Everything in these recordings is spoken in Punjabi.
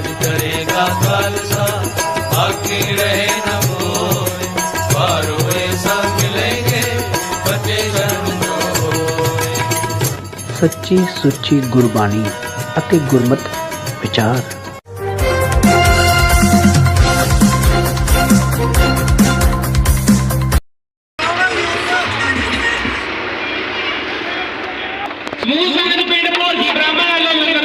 ਰਾਜ ਕਰੇਗਾ ਖਾਲਸਾ। ਬਾਕੀ ਰਹੇ ਨਾ ਕੋਏ ਪਾਰ ਹੋਏ ਸਭ ਮਿਲेंगे ਬੱਚੇ ਜਨਮ ਜੋ ਹੋਏ। ਸੱਚੀ ਸੁੱਚੀ ਗੁਰਬਾਣੀ ਅਤੇ ਗੁਰਮਤ ਵਿਚਾਰ। ਸਮੂਹ ਸੰਗਤ ਪਿੰਡ ਭੋਜੀ ਬ੍ਰਾਹਮਣ ਵੱਲੋਂ ਲੰਗਰ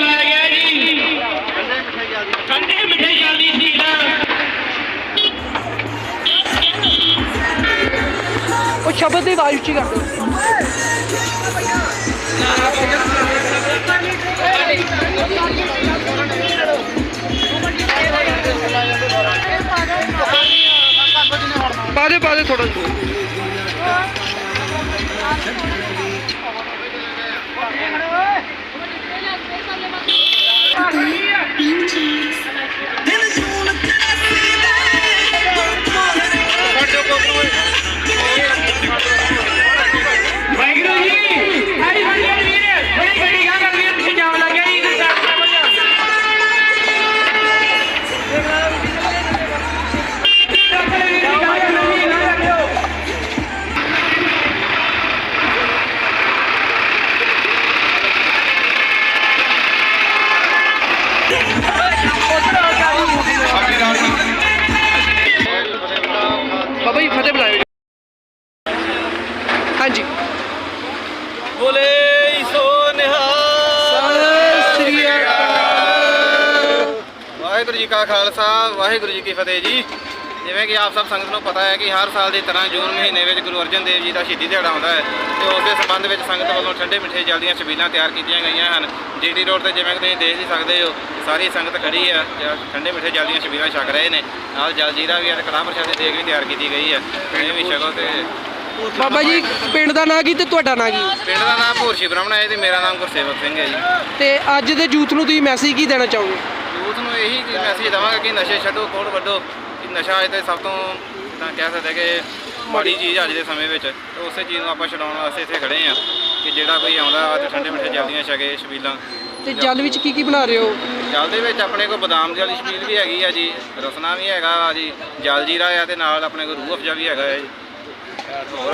ਸ਼ਬਦ ਦੀ ਆਵਾਜ਼ ਉੱਚੀ ਕਰ ਦਿਓ ਪਾ ਦੇ ਪਾ ਦੇ ਥੋੜਾ ਜਿਹਾ। ਵਾਹਿਗੁਰੂ ਵਾਹਿਗੁਰੂ ਜੀ ਕਾ ਖਾਲਸਾ ਵਾਹਿਗੁਰੂ ਜੀ ਕੀ ਫਤਿਹ ਜੀ। ਜਿਵੇਂ ਕਿ ਆਪ ਸਭ ਸੰਗਤ ਨੂੰ ਪਤਾ ਹੈ ਕਿ ਹਰ ਸਾਲ ਦੀ ਤਰ੍ਹਾਂ ਜੂਨ ਮਹੀਨੇ ਵਿੱਚ ਗੁਰੂ ਅਰਜਨ ਦੇਵ ਜੀ ਦਾ ਸ਼ਹੀਦੀ ਦਿਹਾੜਾ ਆਉਂਦਾ ਹੈ ਤੇ ਉਸ ਦੇ ਸੰਬੰਧ ਵਿੱਚ ਸੰਗਤ ਵੱਲੋਂ ਠੰਡੇ ਮਿੱਠੇ ਜਲ ਦੀਆਂ ਛਬੀਲਾਂ ਤਿਆਰ ਕੀਤੀਆਂ ਗਈਆਂ ਹਨ। ਜੀਡੀ ਰੋਡ ਤੇ ਜਿਵੇਂ ਕਿ ਤੁਸੀਂ ਦੇਖ ਹੀ ਸਕਦੇ ਹੋ ਸਾਰੀ ਸੰਗਤ ਖੜੀ ਹੈ ਠੰਡੇ ਮਿੱਠੇ ਜਲ ਦੀਆਂ ਛਬੀਲਾਂ ਛਕ ਰਹੇ ਨੇ। ਨਾਲ ਜਲ ਜੀਰਾ ਵੀ ਹੈ ਤੇ ਕੜਾਹ ਪ੍ਰਸ਼ਾਦ ਦੀ ਦੇਗ ਵੀ ਤਿਆਰ ਕੀਤੀ ਗਈ ਹੈ। ਇਹ ਵੀ ਛਕੋ ਤੇ ਬਾਬਾ ਜੀ ਪਿੰਡ ਦਾ ਨਾਂ ਕੀ ਤੇ ਤੁਹਾਡਾ ਨਾਂ ਕੀ? ਪਿੰਡ ਦਾ ਨਾਮ ਭੋਰਸ਼ੀ ਬ੍ਰਾਹਮਣ ਹੈ ਤੇ ਮੇਰਾ ਨਾਮ ਗੁਰਸੇਵਕ ਸਿੰਘ ਹੈ ਜੀ। ਤੇ ਅੱਜ ਦੇ ਯੂਥ ਨੂੰ ਤੁਸੀਂ ਮੈਸੇਜ ਕੀ ਦੇਣਾ ਚਾਹੋਗੇ? ਯੂਥ ਨੂੰ ਇਹੀ ਮੈਸੇਜ ਦਵਾਂਗਾ ਕਿ ਨਸ਼ੇ ਛੱਡੋ ਕੋੜ ਵੱਡੋ। ਕਿ ਨਸ਼ਾ ਅੱਜ ਤੇ ਸਭ ਤੋਂ ਤਾਂ ਕਹਿ ਸਕਦੇ ਕਿ ਮਾੜੀ ਚੀਜ਼ ਅੱਜ ਦੇ ਸਮੇਂ ਵਿੱਚ। ਤੇ ਉਸੇ ਚੀਜ਼ ਨੂੰ ਆਪਾਂ ਛਡਾਉਣ ਵਾਸਤੇ ਇੱਥੇ ਖੜੇ ਆ। ਕਿ ਜਿਹੜਾ ਕੋਈ ਆਉਂਦਾ ਤੇ ਠੰਡੇ ਮਿੱਠੇ ਜਲਦੀਆਂ ਛਕੇ ਛਬੀਲਾਂ। ਤੇ ਜਲ ਵਿੱਚ ਕੀ ਕੀ ਬਣਾ ਰਹੇ ਹੋ? ਜਲ ਦੇ ਵਿੱਚ ਆਪਣੇ ਕੋਲ ਬਦਾਮ ਦੀ ਵਾਲੀ ਛਬੀਲ ਵੀ ਹੈਗੀ ਆ ਜੀ ਰਸਨਾ ਵੀ ਹੈਗਾ ਵਾ ਜੀ ਜਲ ਜੀਰਾ ਆ ਤੇ ਨਾਲ ਆਪਣੇ ਕੋਲ ਰੂਹ ਅਫਜਾ ਵੀ ਹੈਗਾ ਹੈ ਜੀ। ਬੋਲੇ